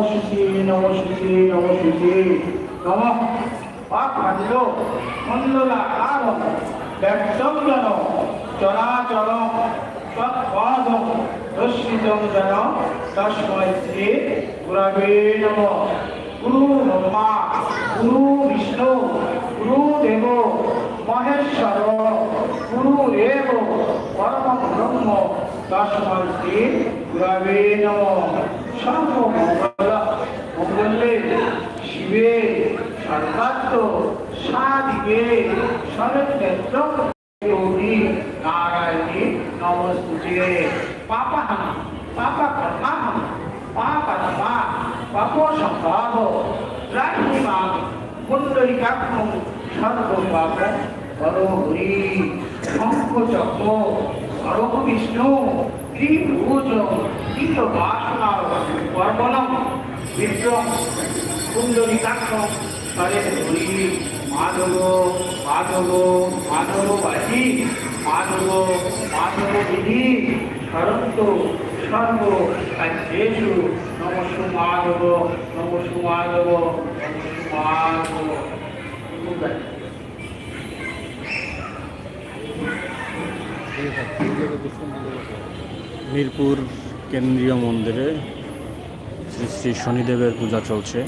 নমস্তি নমস্তি নমস্তি নম। পাখান্ড মণ্ডলাকার ব্যক্তম জন চরাচর তৎপদ দর্শিতম জন তস্মৈ শ্রী গুরবে নম। গুরু ব্রহ্মা, গুরু বিষ্ণু, গুরু দেব, মহেশ্বর, গুরু রেব পরম ব্রহ্ম তস্মৈ শ্রী গুরবে নম। সর্বমঙ্গল সর্বাত্ম সাদিকে শরৎনেত্র যোগী নারায়ণী নমস্তুতে। পাপহম, পাপকর্মাহম পাপত্মা পাপসম্ভাব রাহিমাম পুণ্ডরিকাক্ষম সর্বপাপ পরহরি শঙ্খচক্র হরহ বিষ্ণু ত্রিভুজ তীর্থ বাসনা পর্বণম, বিক্রম কুণ্ডলিকাক্ষ হরে হরি মাধব মাধব মাধব বাসী মাধব মাধব বিধি সরন্ত সর্ব কার্যেষু নমস্য মাধব নমস্য মাধব নমস্য মাধব। মিরপুর কেন্দ্রীয় মন্দিরে শ্রী শ্রী শনিদেবের পূজা চলছে।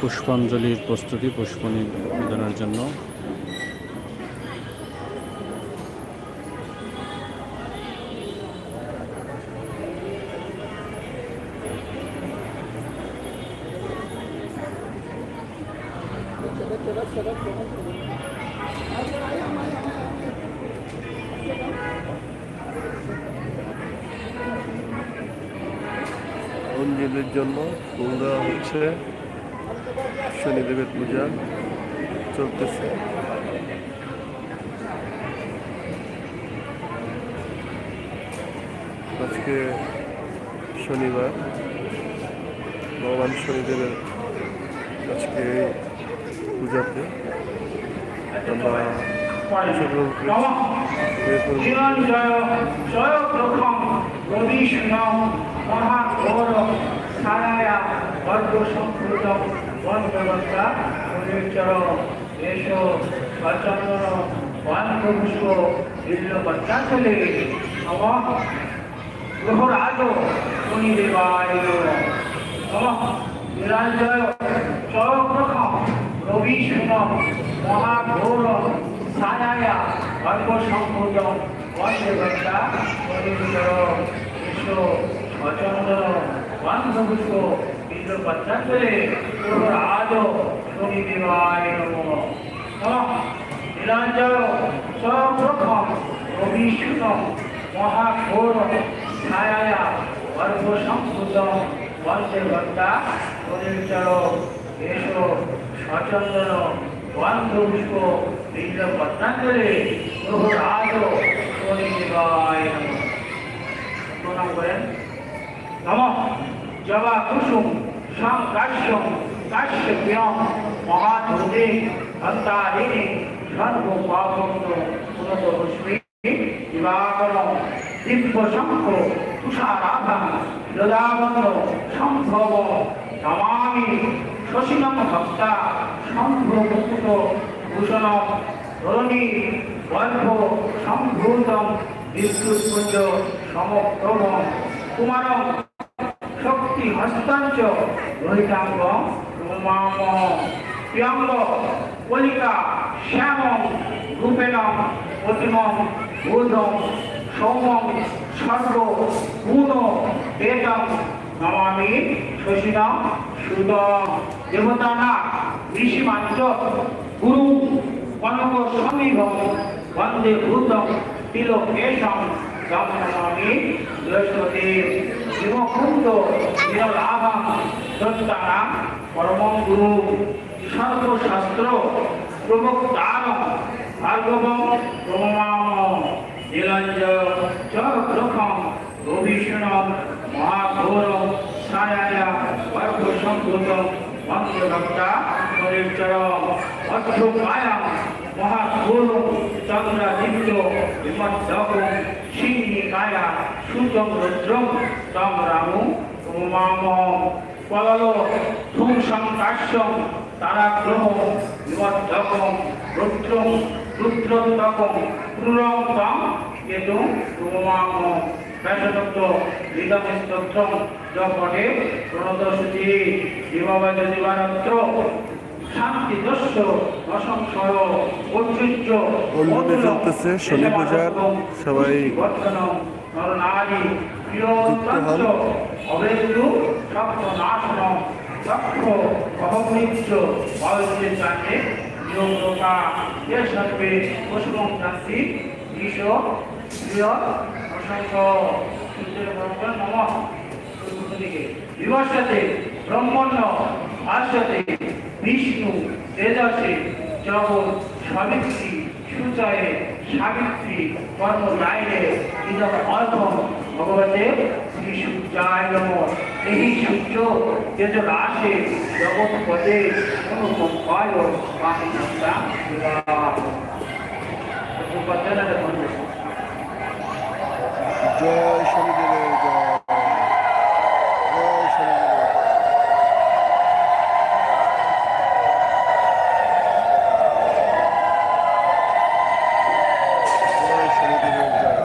পুষ্পাঞ্জলির প্রস্তুতি পুষ্প নিবেদনের জন্য। অঞ্জলির জন্য ফুল দেওয়া হচ্ছে শনিদেবের পূজা চলতেছে। আজকে শনিবার ভগবান শনিদেবের আজকে পূজাতে আমরা ছায়া বর্গ সংস্কৃত বন ব্যবস্থা পরিচর দেশ সচন্দন বন পুষ্প বিল্ল পঞ্চাশলে নম গ্রহরাজ শনিদেবায় নম নিরঞ্জয় জয় প্রথম রবিষ্ণ মহাঘোর ছায়া সংকোচ বন্দে বন্দা পরিচর বিশ্ব অচন্দন বন্ধপুষ্প বিদ্য পঞ্চাশলে আজ শনি দেবায় নম নীলাঞ্জয় সপ্রথম রবিষ্ণ মহাঘোর ছায়া অল্প সংকোচ বন্দে বন্দা পরিচর বিশ্ব সচন্দন বন্ধপুষ্প বিদ্য পঞ্চাশলে প্রভুরাজ দেবায় প্রণাম করেন নম জবা কুসুম সংকাশ্যম কাশ্যপ্যম মহাধূতে হন্তারিণী সর্বপাপন্ত পুনত পুষ্পে দিবাকরম দিব্য শঙ্খ তুষারাভা লদাবন্ধ সম্ভব, নমামি, শশিনম ভক্তা, সম্ভ্রমুক্ত ভূষণম ধরণী গল্প সম্ভূতম, বিদ্যুৎপুঞ্জ, সমক্রম, কুমারম শক্তি, হস্তাঞ্চ। রহিতাঙ্গ রোমাম প্রিয়ঙ্গ কলিকা শ্যাম রূপেণম প্রতিমম বোধম সৌমম সর্ব গুণ বেদম। নমামি শশিনম সুদ দেবতানা ঋষিমাঞ্চ গুরু, কনক সমীভম বন্দে ভূতম তিলকেশম গম নমামি বৃহস্পতির শিবকুণ্ড নিরলাভম দত্তানাম পরমং গুরু সর্বশাস্ত্র প্রবক্তারম ভার্গবম প্রমাম নীলঞ্জয় চক্রখম রবিষ্ণম মহাঘোর ছায়া বর্গ সংকৃত মন্ত্রভক্তা পরিচরম অর্থপায়াম মহাঘোর চন্দ্রাদিত্য বিমদ্দক সিংহিকায়া সুতম রুদ্রম তম রামু উমাম। পলালো ধূসং কাশ্যম তারাগ্রহ বিবদ্ধকম রুদ্রম রুদ্রন্তকম ক্রুরং তম কেতু উমাম। ব্যাসদত্ত হৃদমিস্তম জপটে প্রণতসূচি। দিবাবাজ দিবারাত্র শান্তি দস্য অসংশয় ঐশ্বর্য বন্ধুদের চলতেছে শনি পূজার সবাই বিবর্ষতে ব্রহ্মণ্য ভাষ্যতে বিষ্ণু, তেজসে, জগৎ সাবিত্রী সুচয়ে সাবিত্রী কর্মদায়নে ইদম অর্ধম, ভগবতে শ্রী সূর্যায় নম। এই সূর্য তেজ রাশে জগৎ পদে অনুকম্পায় বাকি সন্তা জয় শনিদেবের জয় জয় শনিদেবের জয়। জয় শনিদেবের জয়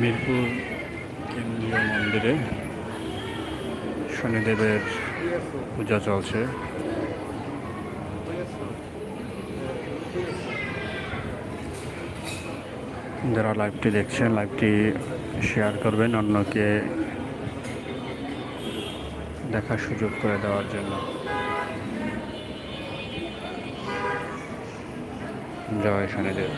মিরপুর কেন্দ্রীয় মন্দিরে শনিদেবের পূজা চলছে। যারা লাইভটি দেখছেন, লাইভটি শেয়ার করবেন অন্যকে দেখার সুযোগ করে দেওয়ার জন্য। জয় শনিদেব।